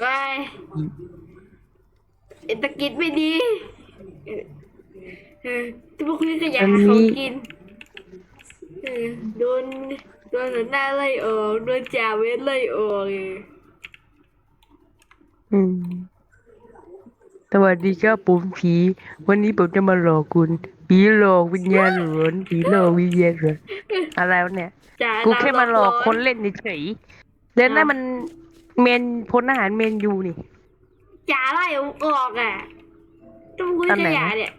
ไปเศรษฐกิจไม่ดีเออเออจะมาคุยขยะมันมีของกินเออโดนโดนหัวหน้าไล่ออกโดนจ่าเวทไล่ออกเอออืมสวัสดีครับผมผี วันนี้ผมจะมาหลอกคุณ ผีหลอกวิญญาณหลอนผีหลอกวิญญาณหลอนอะไรวะเนี่ยจ่ากูแค่มาหลอกร้คนเล่นเฉยๆแล้วนั่นมัน เมนพลทหารเมนยูนี่จ่าไล่ออกอะจะมาคุยตอนขไหนยะเนี่ย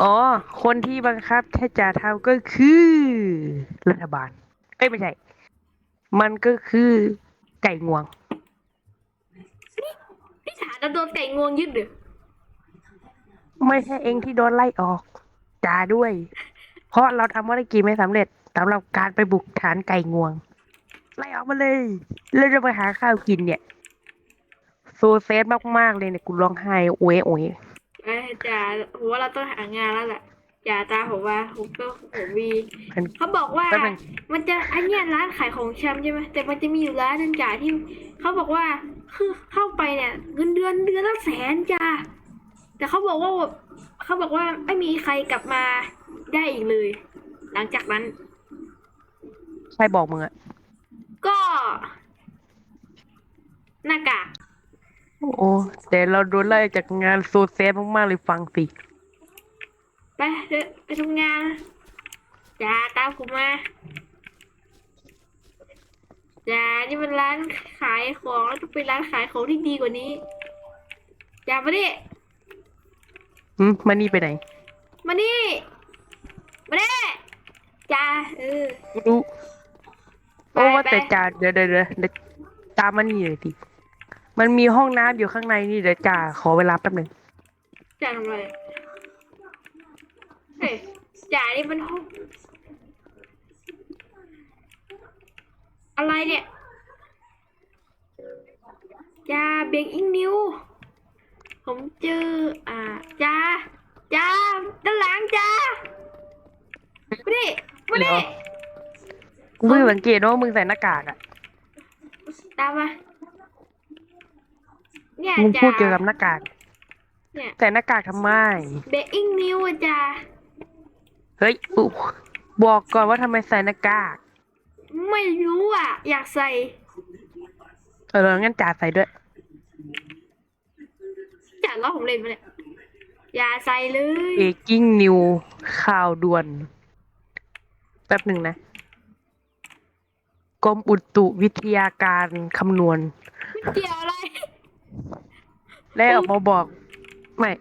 อ๋อ คนที่บังคับให้จ่าทำก็คือ รัฐบาล เอ้ยไม่ใช่ มันก็คือไก่งวง พี่จ่าจะโดนไก่งวงยึดเหรอไม่ใช่เองที่โดนไล่ออกจ่าด้วย เพราะเราทำภารกิจไม่สำเร็จสำหรับการไปบุกฐานไก่งวง ไล่ออกมาเลยเราจะไปหาข้าวกินเนี่ยโซเซสมากๆเลยเนี่ยกูร้องไห้โอ้ยโอ้ยไอ้จ่าผมว่าเราต้องหางานแล้วแหละจ่าตาผมว่าผมก็ผมมีมันเขาบอกว่าแป๊บนึงมันจะอันเนี้ยร้านขายของชำใช่ไหมแต่มันจะมีอยู่ร้านนึงจ่าที่เขาบอกว่าคือเข้าไปเนี่ยเงินเดือนเดือนละแสนจ้าแต่เขาบอกว่าแบบเขาบอกว่าไม่มีใครกลับมาได้อีกเลย หลังจากนั้น ใครบอกมึงอะก็ หน้ากากโอ้แต่เราโดนไล่จากงานโซเซสมากๆเลยฟังสิ ไปเถอะไปทำงานจ่าตามผมมาจ่านี่มันร้านขายของแล้วต้องเป็นร้านขายของที่ดีกว่านี้จ่ามาดิหืมมานี่ไปไหน มานี่ มาดิจ้าเออกูรู้ไป โอ้ว่าไปแต่จ่าเดี๋ยวเดี๋ยวเดี๋ยวเดี๋ยวตามมานี่เลยดิมันมีห้องน้ำอยู่ข้างในนี่เดี๋ยวจ่าขอเวลาแป๊บหนึ่งจ่าทำอะไรเฮ้ยจ่านี่มันห้องอะไรเนี่ยจ่าเบรกอิงนิวผมเจออ่าจ่าจ่าด้านหลังจ่ามาดิมาดิ กูเพิ่งสังเกตว่ามึงใส่หน้ากากอะ ตามมาเนี่ยมึงจ่าพูดเกี่ยวกับหน้ากาก เนี่ยใส่หน้ากากทำไม เบรกอิงนิวอะจ่าเฮ้ยอุ๊บอกก่อนว่าทำไมใส่หน้ากาก ไม่รู้อะ อยากใส่เอองั้นจ่าใส่ด้วยจ่าล้อผมเล่นมาเนี่ยอย่าใส่เลยเอกิ้งนิวข่าวด่วน แป๊บหนึ่งนะ กรมอุตุวิทยาการคำนวณไม่เกี่ยวอะไร ได้ออกมาบอก ไม่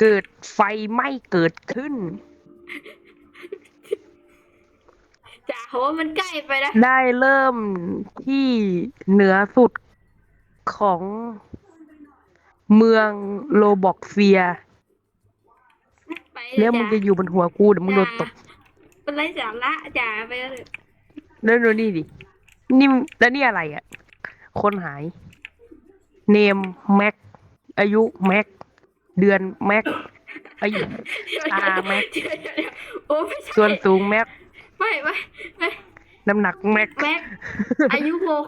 เกิดไฟไหม้เกิดขึ้นจ่าเขาว่ามันใกล้ไปนะได้เริ่มที่เหนือสุดของเมืองโลบอกเฟีย ไปแล้วมึงจะอยู่บนหัวกูเดี๋ยวมึงโดนตบ เป็นไรสาระจ่าไปแล้วเถอะ แล้วดูนี่ดิ นี่แล้วนี่อะไรอะ คนหาย เนมแม็ก อายุแม็ก เดือนแม็กอายุอ่าแม็กเดี๋ยวเดี๋ยวเดี๋ยวโอ้ไม่ใช่ส่วนสูงแม็ก ไม่ไม่ไม่น้ำหนักแม็ก แม็ก อายุหก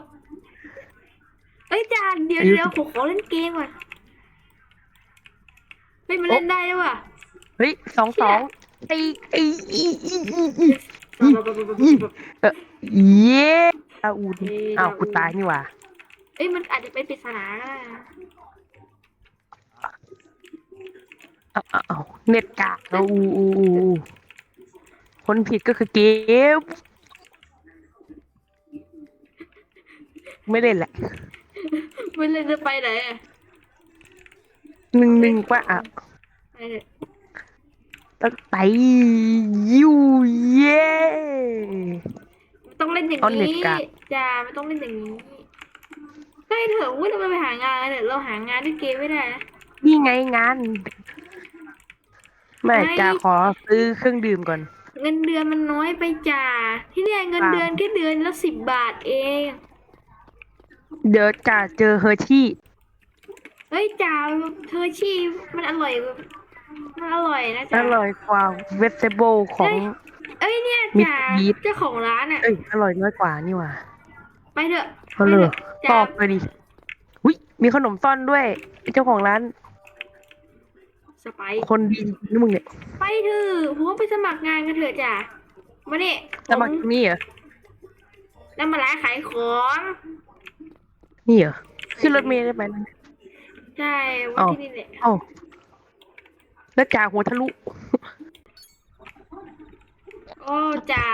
เอ้ยจ่าเดี๋ยวอายุ เดี๋ยวผมขอเล่นเกมก่อนเฮ้ยมันเล่นได้ด้วยว่ะเฮ้ยสองสองไอไออีอีอี อีเออเย้อาอูดอ้าวกูตายนี่หว่าเอ้ยมันอาจจะเป็นปริศนาก็ได้นะเอาเอาเอาเน็ตกากเอาอูอูอูอูคนผิดก็คือเกมไม่เล่นแหละไม่เล่นจะไปไหนอะหนึ่งหนึ่งว่าอะ ไปเถอะ ตั้งไปยูเย่มันต้องเล่นอย่างเอาเน็ตนี้กากจ้ามันต้องเล่นอย่างนี้ไปเถอะว่าเราไปหางานกันเถอะเราหางานด้วยเกมไม่ได้นะนี่ไงงานแม่ไม่จะขอซื้อเครื่องดื่มก่อน เงินเดือนมันน้อยไปจ้าที่เนี่ยเงินอ่าเดือนแค่เดือนละสิบบาทเอง เดี๋ยวจะเจอเฮอร์ชี่เฮ้ยจ้าเธอชีมันอร่อยกว่ามัน อร่อยนะอจ้าร่อยกว่าเวสเซเบิลของ เอ้ยเนี่ยมิจ้าสบีท เจ้าของร้านอะ เอ้ยอร่อยน้อยกว่านี่หว่าไปเถอะเอาเลยไปถะตจ้าอบไปดิมีขนมซ่อนด้วยเจ้าของร้านสไปซ์คนดีนี่มึงเนี่ยไปเถอะพวกไปสมัครงานกันเถอะจ้ะมาเนี่ยสมัครนี่เหรอแล้วมาร้านขายของนี่เหรอขึ้นรถเมล์ได้ไหม ใช่วันอ้าวที่นี่แหละ เอ้า แล้วจ่าหัวทะลุ โอ้จ้า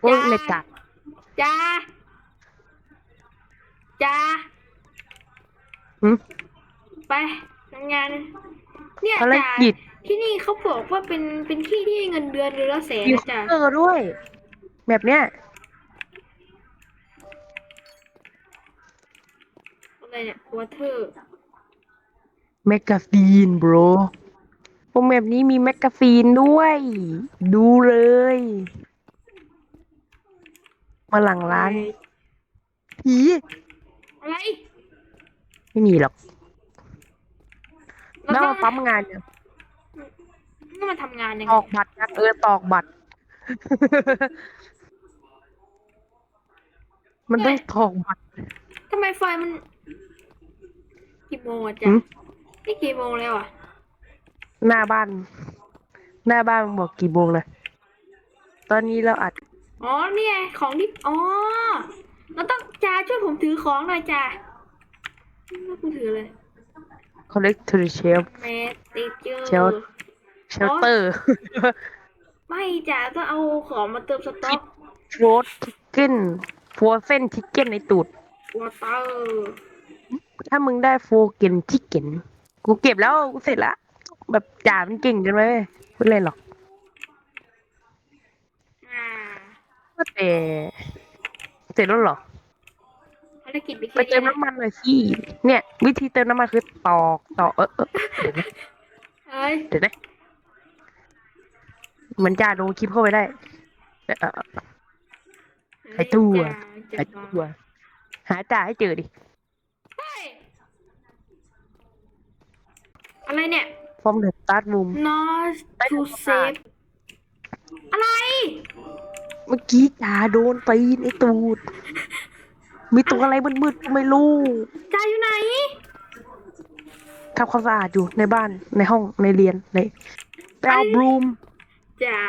โอ้ยจ้าเล็กจ่าจ้าจ้าหืมไปทำงาน เนี่ยภารจ้ากิจ ที่นี่เขาบอกว่าเป็นเป็นที่ที่เงินเดือนเดือนละแสนมีนะเคาจ้ะน์เตอร์ด้วย แบบเนี้ย อะไรเนี่ยวอเตอร์ แมกกาซีน bro โอ้แบบนี้มีแมกกาซีนด้วย ดูเลย มาหลังร้านผีอะไรไม่มีหรอกแล้วแล้วก็มาปั๊มงานเนี่ยก็มาทำงานยังตไงอกบัตรครับเออตอกบัตร มันต้องตอกบัตรทำไมไฟมันกี่โมงอะหืจ๊ะม นี่กี่โมงแล้วอะหน้าบ้าน หน้าบ้านมันบอกกี่โมงเลยตอนนี้เราอัดอ๋อเนี่ยของที่อ๋อเราต้องจ้าช่วยผมถือของหน่อยจ้าแล้วกูถือเลย collect to the shelf แมสติเจอ Shelf shelter ไม่จ้าต้องเอาของมาเติมสต็อก roast chicken frozen chicken ในตูดวอเตอร์ถ้ามึงได้โฟเกนชิเก้นกูเก็บแล้วกูเสร็จละแบบจ่ามันเก่งกันไหมพูดเล่นหรอกอ่าแต่เสร็จแล้วเหรอภารกิจไปไปเติมน้ำมันหน่อยสิเนี่ย วิธีเติมน้ำมันคือตอกตอกเออเออเดี๋ยวนะเอ้ยเดี๋ยวนะเหมือนจ่าดูคลิปเข้าไปได้เออเออไอ้ตู้อะจ้าไอ้จ้าตัวหาจ่าให้เจอดิ เฮ้ย อะไรเนี่ย from the start room not ไป to ทำความสะอาด save อะไร เมื่อกี้จ่าโดนตีนไอ้ตูด มีตัวอะไรมืดๆก็ไม่รู้จ้าอยู่ไหนทำความสะอาดอยู่ในบ้านในห้องในเรียนในไปเอาบลูมจ้า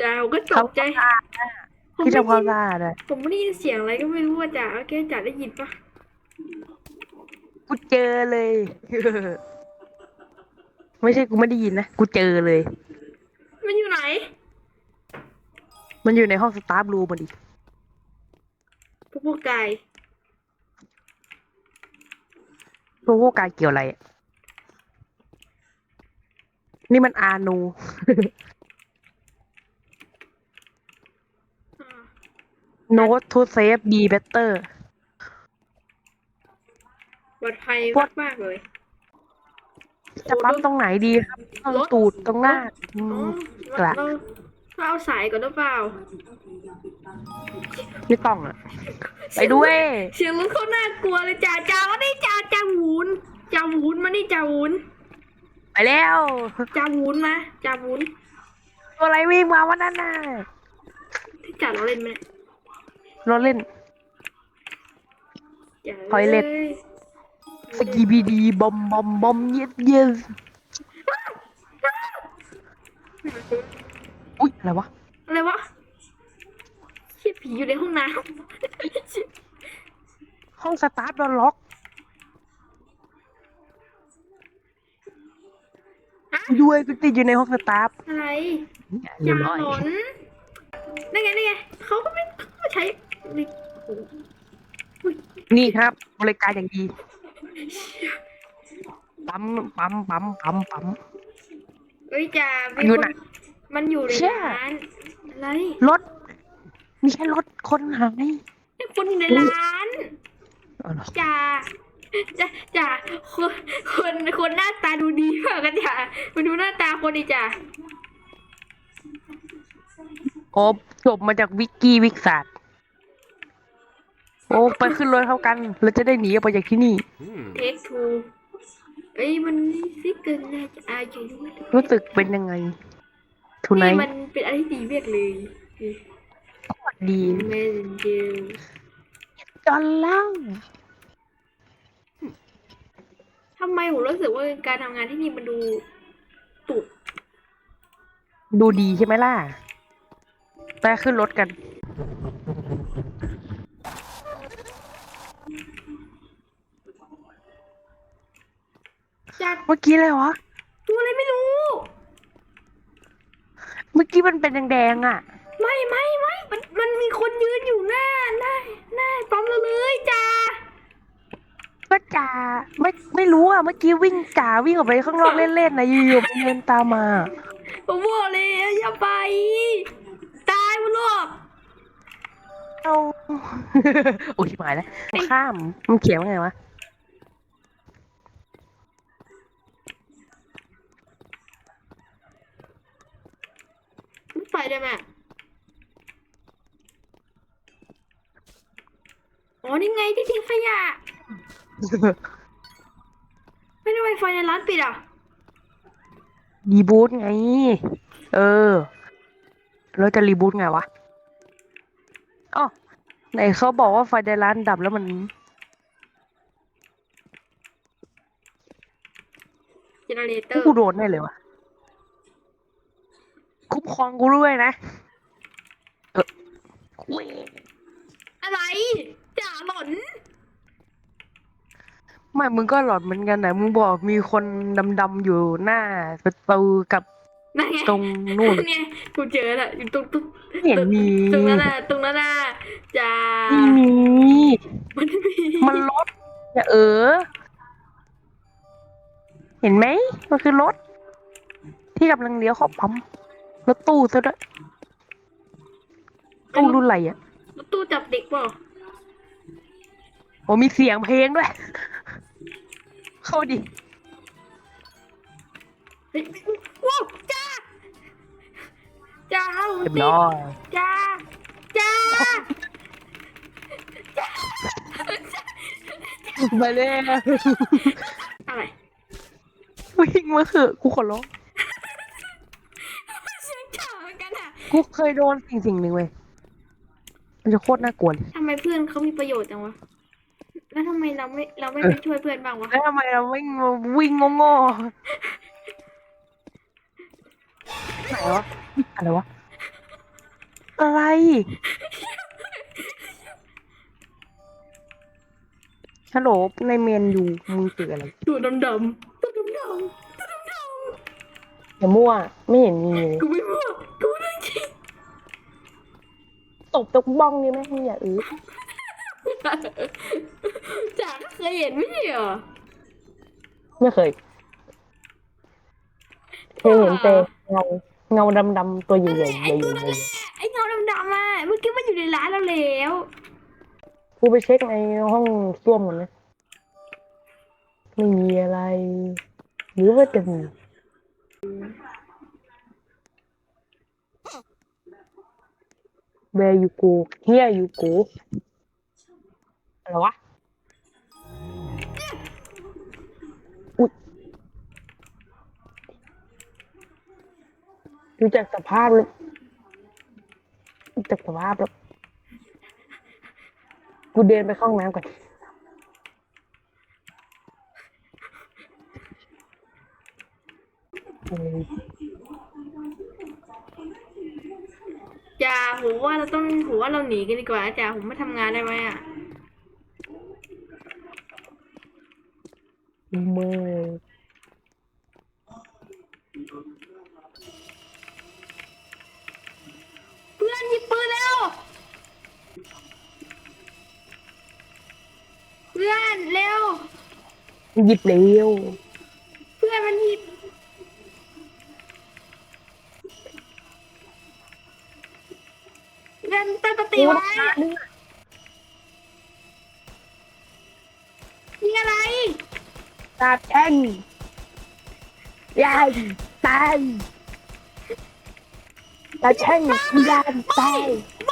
จ้าผมก็ตกใจทำความสะอาดนะผมที่ไม่ทำความได้สะอาดอะผมไม่ได้ยินเสียงอะไรก็ไม่รู้ว่าจ้าโอเคจ้าได้ยินปะกูเจอเลย ไม่ใช่กูไม่ได้ยินนะ กูเจอเลย มันอยู่ไหน มันอยู่ในห้องสตาฟรูมมาดิพวกพวกไก่พวกพวกการเกี่ยวอะไรอะนี่มันอาโนอ่า Note to save be better ปลอดภัยพวกมากๆเลย จะปั๊มตรงไหนดีครับตรงตูดตรงหน้าอืมกระเราเราเอาสายก่อนหรือเปล่า ไม่ต้องอะ ไปด้วยเสียงรถเขาน่ากลัวเลยจ้าจ้าว่านี่จ้าจ้าหวุนจ้าหวุนมานี่จ้าหวุนไปแล้วจ้าหวุนมาจ้าหวุนตัวอะไรวิ่งมาวันนั้นน่ะที่จ้าเราเล่นไหมเรถเล่นจ้าทอยเล็ต สกีบีดีบอมบอมบอมเย็ดเย็ดอุ๊ยอะไรวะอะไรวะเชี่ยผีอยู่ในห้องน้ห้องสตาร์ทโดนล็อกำฮะด้วยกูติดอยู่ในห้องสตาร์ทอะไรเรียจาบร้อยหลนนั่นไงนั่นไงเขาก็ไม่เขาก็ใช้นี่โอ้โหนี่ครับ บริการอย่างดี ปั๊มปั๊มปั๊มปั๊มปั๊ม เอ้ยจ้ามีอยู่คไหน นมันอยู่ในเชี่ยร้านอะไรรถมีแค่รถคนหายคนอยู่ในร้านอ๋อเหรอจ่าจ่าจ่าคนคนคนหน้าตาดูดีมากกันจ่ามาดูหน้าตาคนดิจ่าโอ้จบมาจากวิกกี้วิกศาสตร์โอ้ไปขึ้นรถเข้ากันเราจะได้หนีออกไปจากที่นี่เทคทูเอ้ยมันซิกเกินน่าจะอายุด้วยรู้สึกเป็นยังไงทุนไนนี่มันเป็นอะไรที่ดีมากเลยดีเมนเจลจนแล้วทำไมผมรู้สึกว่าการทำงานที่นี่มันดูตุกดูดีใช่ไหมล่ะไปขึ้นรถกัน จาก เมื่อกี้เลยวะ ตัวอะไรไม่รู้ เมื่อกี้มันเป็นแดงๆอะ ไม่ไม่ไม่มันมันมีคนยืนอยู่หน้าหน้าหน้าปั๊มเราเลยจ้าก็จ่าไม่ไม่รู้อะเมื่อกี้วิ่งจ่าวิ่งออกไปข้างนอกเล่นๆนะอยู่ๆมันเดินตามมาผมบอกเลยอย่าไป ตายหมดหรอกเอา โอ้ยหมายแล้วข้ามมันเขียนว่าไงวะ ไม่ไปได้ไหมอ๋อนี่ไงที่ทิ้งขยะ ไม่ได้ไวไฟในร้านปิดอะ รีบูตไง เออ แล้วจะรีบูตไงวะอ๋อไหนเขาบอกว่าไฟในร้านดับแล้วมัน เจเนเรเตอร์กูโดนได้เลยวะ คุ้มครองกูด้วยนะเออเว้ยอะไรจ่าหล่อนไม่มึงก็หลอนเหมือนกันนะมึงบอกมีคนดำๆอยู่หน้าประตูกับนั่นไงตรงนู่น เนี่ยกูเจอแล้วอยู่ตรงตรงไม่เห็นมีตรงนั้นน่ะตรงนั้นน่ะจ่าไม่มีมันไม่มีมันรถอย่าเออ เห็นไหมมันคือรถ ที่กำลังเลี้ยวเข้าปั๊ม รถตู้ซะด้วยตู้รุ่นอะไรอะรถตู้จับเด็กเปล่าโอ้มีเสียงเพลงด้วย เข้าดิเฮ้ยว้าวจ้าจ้าเอาเรียบสิร้อยจ้าจ้ามาเลยอะไรวิ่งมาเถอะกูขอร้อง เสียงจ่าเหมือน กันอะกูเคยโดนสิ่งสิ่งหนึ่งเว้ยมันจะโคตรน่ากลัวเลยทำไมเพื่อนเขามีประโยชน์จังวะ แล้วทำไมเราไม่เราไม่เออไปช่วยเพื่อนบ้างวะ แล้วทำไมเราวิ่งมาวิ่งโง่ๆไหนวะอะไรวะอะไรฮัลโหลในเมนอยู่มึงตื่นอะไรตัวดำดำๆตัวดำดำๆตัวดำดอย่ามั่วไม่เห็นมีเลยำกูไม่พูดกูเรื่องจริง ตบตกบ้องนี่ไหมมึงอย่าอื้อจ่าก็เคยเห็นไม่ใช่เหรอไม่เคยเคยเห็นแต่เงาเงาดำๆตัวใหญ่ๆใหญ่ไอ้ตัวนั่นแหละไอ้เงาดำๆอะเมื่อกี้มันอยู่ในร้านเราแล้วๆกูไปเช็คในห้องส้วมก่อนนะไม่มีอะไรหรือว่าจะมี Where you go Here you go อะไรวะ อุ๊ยดูจากสภาพแล้วจากสภาพแล้ว กูเดินไปเข้าห้องน้ำก่อนเออ จ่าผมว่าเราต้องผมว่าเราหนีกันดีกว่านะจ่าผมไม่ทำงานได้ไหมอะเมื่อเพื่อนหยิบปืนแล้ว เพื่อนเร็ว หยิบเร็ว ตั้งสติว้ยิงอะไรตาแช่งยายตายตาแช่งยายตายไม่